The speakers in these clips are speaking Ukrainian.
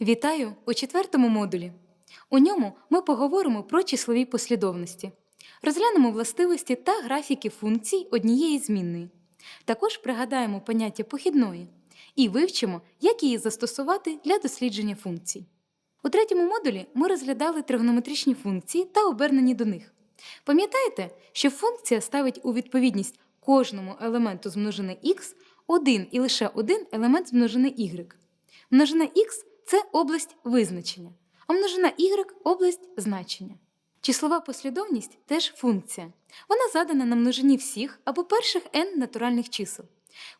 Вітаю у четвертому модулі. У ньому ми поговоримо про числові послідовності, розглянемо властивості та графіки функцій однієї змінної. Також пригадаємо поняття похідної і вивчимо, як її застосувати для дослідження функцій. У третьому модулі ми розглядали тригонометричні функції та обернені до них. Пам'ятаєте, що функція ставить у відповідність кожному елементу з множини х один і лише один елемент з множини y. Множина х це область визначення, а множина y область значення. Числова послідовність теж функція. Вона задана на множині всіх або перших n натуральних чисел.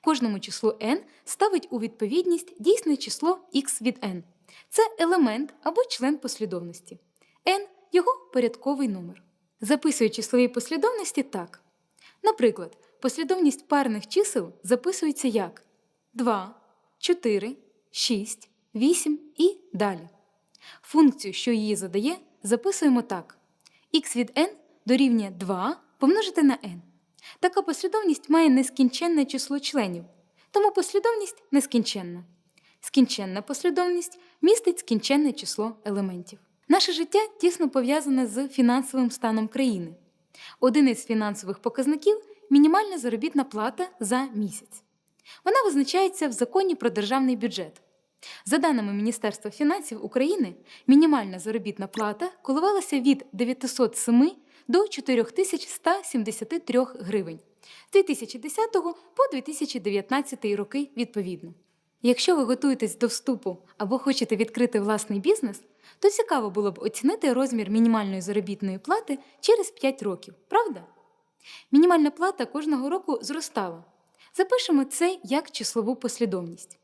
Кожному числу n ставить у відповідність дійсне число x від n. Це елемент або член послідовності. n – його порядковий номер. Записую числові послідовності так. Наприклад, послідовність парних чисел записується як 2, 4, 6, 8 і далі. Функцію, що її задає, записуємо так: x від n дорівнює 2 помножити на n. Така послідовність має нескінченне число членів, тому послідовність нескінченна. Скінченна послідовність містить скінченне число елементів. Наше життя тісно пов'язане з фінансовим станом країни. Один із фінансових показників мінімальна заробітна плата за місяць. Вона визначається в законі про державний бюджет. За даними Міністерства фінансів України, мінімальна заробітна плата коливалася від 907 до 4173 гривень з 2010 по 2019 роки відповідно. Якщо ви готуєтесь до вступу або хочете відкрити власний бізнес, то цікаво було б оцінити розмір мінімальної заробітної плати через 5 років, правда? Мінімальна плата кожного року зростала. Запишемо це як числову послідовність.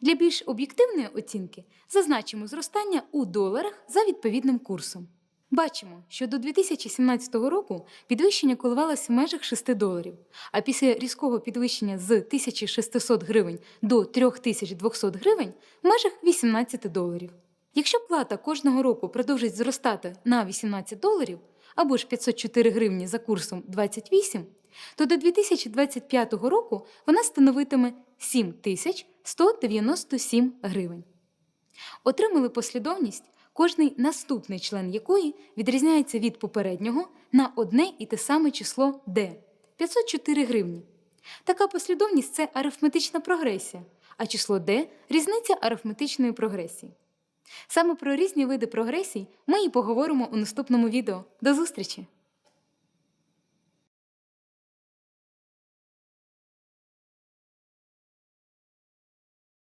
Для більш об'єктивної оцінки зазначимо зростання у доларах за відповідним курсом. Бачимо, що до 2017 року підвищення коливалося в межах 6 доларів, а після різкого підвищення з 1600 гривень до 3200 гривень в межах 18 доларів. Якщо плата кожного року продовжить зростати на 18 доларів або ж 504 гривні за курсом 28, то до 2025 року вона становитиме 7197 гривень. Отримали послідовність, кожний наступний член якої відрізняється від попереднього на одне і те саме число d – 504 гривні. Така послідовність це арифметична прогресія, а число d – різниця арифметичної прогресії. Саме про різні види прогресій ми і поговоримо у наступному відео. До зустрічі!